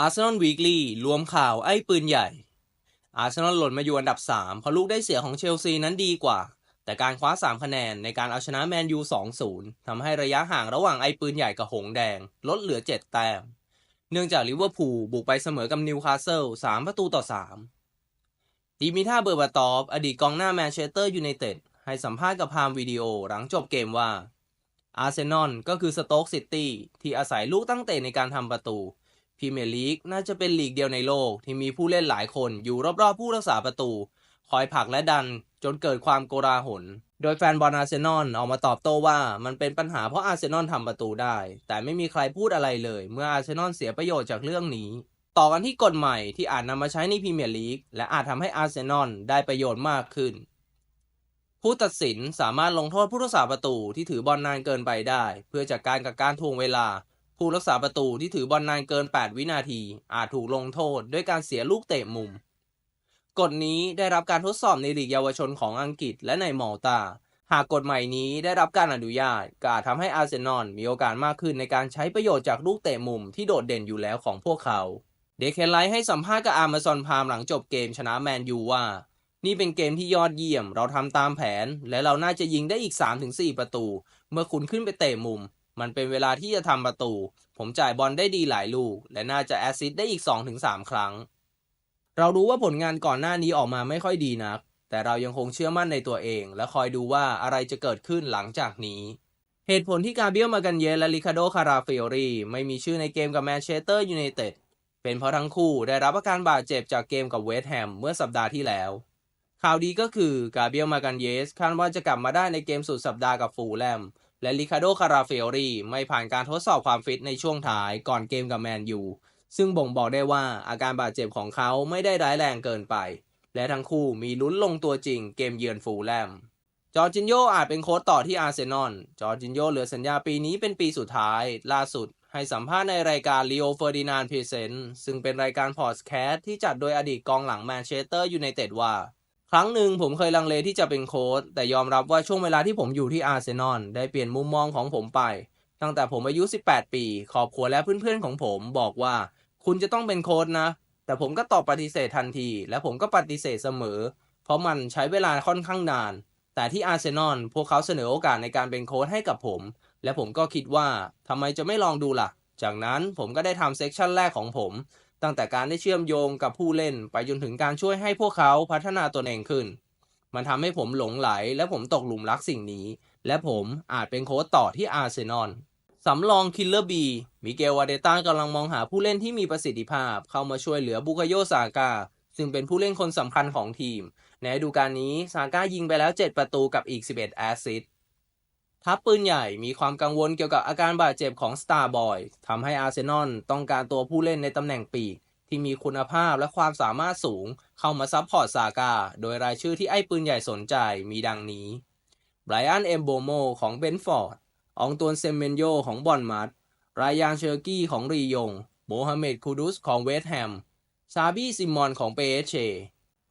อาร์เซนอลวีคลี่รวมข่าวไอ้ปืนใหญ่ อาร์เซนอลหล่นมาอยู่อันดับ 3 เพราะลูกได้เสียของเชลซีนั้นดีกว่า แต่การคว้า 3 คะแนนในการเอาชนะแมนยู 2-0 ทำให้ระยะห่างระหว่างไอ้ปืนใหญ่กับหงแดง ลดเหลือ 7 แต้ม เนื่องจากลิเวอร์พูลบุกไปเสมอกับนิวคาสเซิล 3 ประตูต่อ 3 ดีมิท่าเบอร์บาตอฟอดีตกองหน้าแมนเชสเตอร์ยูไนเต็ดให้สัมภาษณ์กับพามวิดีโอหลังจบเกมว่าอาร์เซนอลก็คือสโต๊กซิตี้ที่อาศัยลูกตั้งเตะในการทำประตู พรีเมียร์ลีกน่าจะเป็นลีกเดียวในโลก ที่มีผู้เล่นหลายคนอยู่รอบๆผู้รักษาประตู คอยผลักและดันจนเกิดความโกลาหล โดยแฟนบอลอาร์เซนอลออกมาตอบโต้ว่ามันเป็นปัญหาเพราะอาร์เซนอลทำประตูได้ แต่ไม่มีใครพูดอะไรเลย เมื่ออาร์เซนอลเสียประโยชน์จากเรื่องนี้ ต่อกันที่กฎใหม่ที่อาจนำมาใช้ในพรีเมียร์ลีกและอาจทำให้อาร์เซนอลได้ประโยชน์มากขึ้น ผู้ตัดสินสามารถลงโทษผู้รักษาประตูที่ถือบอลนานเกินไปได้ เพื่อจัดการกับการทวงเวลา ผู้รักษาประตูที่ถือบอลนานเกิน 8 วินาที อาจถูกลงโทษด้วยการเสียลูกเตะมุม กฎนี้ได้รับการทดสอบในลีกเยาวชนของอังกฤษและในมอลตา หากกฎใหม่นี้ได้รับการอนุญาตก็อาจทำให้อาร์เซนอลมีโอกาสมากขึ้นในการใช้ประโยชน์จากลูกเตะมุมที่โดดเด่นอยู่แล้วของพวกเขา เดคเคนไลท์ให้สัมภาษณ์กับอาร์มาซอนพามหลังจบเกมชนะแมนยูว่า นี่เป็นเกมที่ยอดเยี่ยม เราทำตามแผน และเราน่าจะยิงได้อีก 3-4 ประตู เมื่อคุณขึ้นไปเตะมุม มันเป็นเวลาที่จะทำประตู ผมจ่ายบอลได้ดีหลายลูก และน่าจะแอสซิสต์ได้อีก 2-3 ครั้ง เรารู้ว่าผลงานก่อนหน้านี้ออกมาไม่ค่อยดีนัก แต่เรายังคงเชื่อมั่นในตัวเอง และคอยดูว่าอะไรจะเกิดขึ้นหลังจากนี้เหตุผลที่กาเบียลมากันเยและริคาโดคาราเฟโอรีไม่มีชื่อในเกมกับแมนเชสเตอร์ยูไนเต็ดเป็นเพราะทั้งคู่ได้รับอาการบาดเจ็บจากเกมกับเวสต์แฮมเมื่อสัปดาห์ที่แล้ว ข่าวดีก็คือกาเบียลมากันเยสคาดว่าจะกลับมาได้ในเกมสุดสัปดาห์กับฟูลแลม และริคาโดคาราเฟโอรีไม่ผ่านการทดสอบความฟิตในช่วงท้ายก่อนเกมกับแมนยู ซึ่งบ่งบอกได้ว่าอาการบาดเจ็บของเขาไม่ได้ร้ายแรงเกินไป และทั้งคู่มีลุ้นลงตัวจริงเกมเยือนฟูลแลม จอร์จินโยอาจเป็นโค้ชต่อที่อาร์เซนอล จอร์จินโยเหลือสัญญาปีนี้เป็นปีสุดท้าย ล่าสุดให้สัมภาษณ์ในรายการ Leo Ferdinand Present ซึ่งเป็นรายการพอดแคสต์ที่จัดโดยอดีตกองหลังแมนเชสเตอร์ยูไนเต็ดว่า ครั้งหนึ่งผมเคยลังเลที่จะเป็นโค้ชแต่ยอมรับว่าช่วงเวลาที่ผมอยู่ที่อาร์เซนอลได้เปลี่ยนมุมมองของผมไป ตั้งแต่ผมอายุ 18 ปีครอบครัวและเพื่อนๆของผมบอกว่า คุณจะต้องเป็นโค้ชนะ แต่ผมก็ตอบปฏิเสธทันที และผมก็ปฏิเสธเสมอ เพราะมันใช้เวลาค่อนข้างนาน แต่ที่อาร์เซนอลพวกเขาเสนอโอกาสในการเป็นโค้ชให้กับผม และผมก็คิดว่าทำไมจะไม่ลองดูล่ะ จากนั้นผมก็ได้ทำเซกชันแรกของผม ตั้งแต่การได้เชื่อมโยงกับผู้เล่นไปจนถึงการช่วยให้พวกเขาพัฒนาตนเองขึ้น มันทำให้ผมหลงไหลและผมตกหลุมรักสิ่งนี้ และผมอาจเป็นโค้ชต่อที่อาร์เซนอลสำรองคิลเลอร์บีมิเกลวาเดต้ากำลังมองหาผู้เล่นที่มีประสิทธิภาพ เข้ามาช่วยเหลือบุคโยซากา ซึ่งเป็นผู้เล่นคนสำคัญของทีม ในฤดูกาลนี้ซาก้ายิงไปแล้ว 7 ประตูกับอีก 11 แอสซิสต์ ทัพปืนใหญ่มีความกังวลเกี่ยวกับอาการบาดเจ็บของสตาร์บอยทำให้อาร์เซนอลต้องการตัวผู้เล่นในตำแหน่งปีกที่มีคุณภาพและความสามารถสูงเข้ามาซัพพอร์ตซากา โดยรายชื่อที่ไอ้ปืนใหญ่สนใจมีดังนี้ไบรอันเอมโบโมของเบนฟอร์ด อองตวนเซมเมนโยของบอนมัดรายานเชอร์กี้ของรียง โมฮัมเหม็ดคูดุสของเวสต์แฮม ซาบี้ซิมอนของเปเช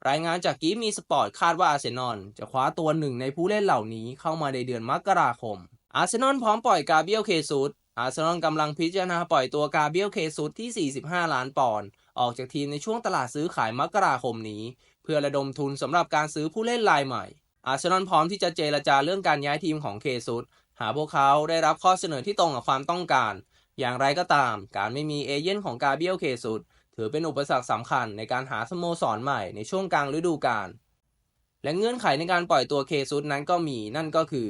รายงานจากกีมีสปอร์ตคาดว่าอาร์เซนอลจะคว้าตัวหนึ่งในผู้เล่นเหล่านี้เข้ามาในเดือนมกราคม อาร์เซนอลพร้อมปล่อยกาเบียลเคซุสอาร์เซนอลกำลังพิจารณาปล่อยตัวกาเบียลเคซุสที่ 45 ล้านปอนด์ออกจากทีมในช่วงตลาดซื้อขายมกราคมนี้ เพื่อระดมทุนสำหรับการซื้อผู้เล่นรายใหม่ อาร์เซนอลพร้อมที่จะเจรจาเรื่องการย้ายทีมของเคซุสหากพวกเขาได้รับข้อเสนอที่ตรงกับความต้องการ อย่างไรก็ตาม การไม่มีเอเย่นของกาเบียลเคซุส ถือเป็นอุปสรรคสำคัญในการหาสโมสรใหม่ในช่วงกลางฤดูกาล และเงื่อนไขในการปล่อยตัวเคซุสนั้นก็มีนั่นก็คือ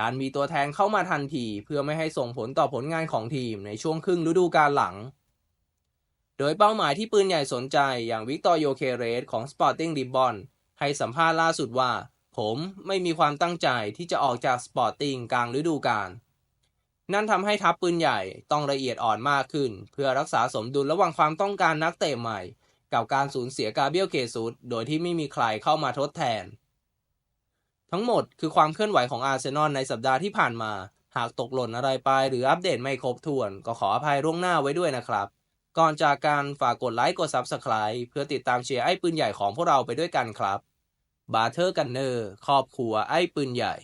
การมีตัวแทนเข้ามาทันที เพื่อไม่ให้ส่งผลต่อผลงานของทีมในช่วงครึ่งฤดูกาลหลัง โดยเป้าหมายที่ปืนใหญ่สนใจอย่างวิกตอร์โยเคเรสของ Sporting Lisbon ให้สัมภาษณ์ล่าสุดว่า ผมไม่มีความตั้งใจที่จะออกจากสปอร์ติ้งกลางฤดูกาล นั่นทำให้ทัพปืนใหญ่ต้องละเอียดอ่อนมากขึ้น เพื่อรักษาสมดุลระหว่างความต้องการนักเตะใหม่ กับการสูญเสียกาเบียลเคซุสโดยที่ไม่มีใครเข้ามาทดแทน ทั้งหมดคือความเคลื่อนไหวของอาร์เซนอลในสัปดาห์ที่ผ่านมา หากตกหล่นอะไรไปหรืออัปเดตไม่ครบถ้วน ก็ขออภัยล่วงหน้าไว้ด้วยนะครับ ก่อนจากการฝากกดไลค์กด Subscribe เพื่อติดตามเชียร์ไอ้ปืนใหญ่ของพวกเราไปด้วยกันครับบาเทอร์กันเนอร์ครอบครัวไอ้ปืนใหญ่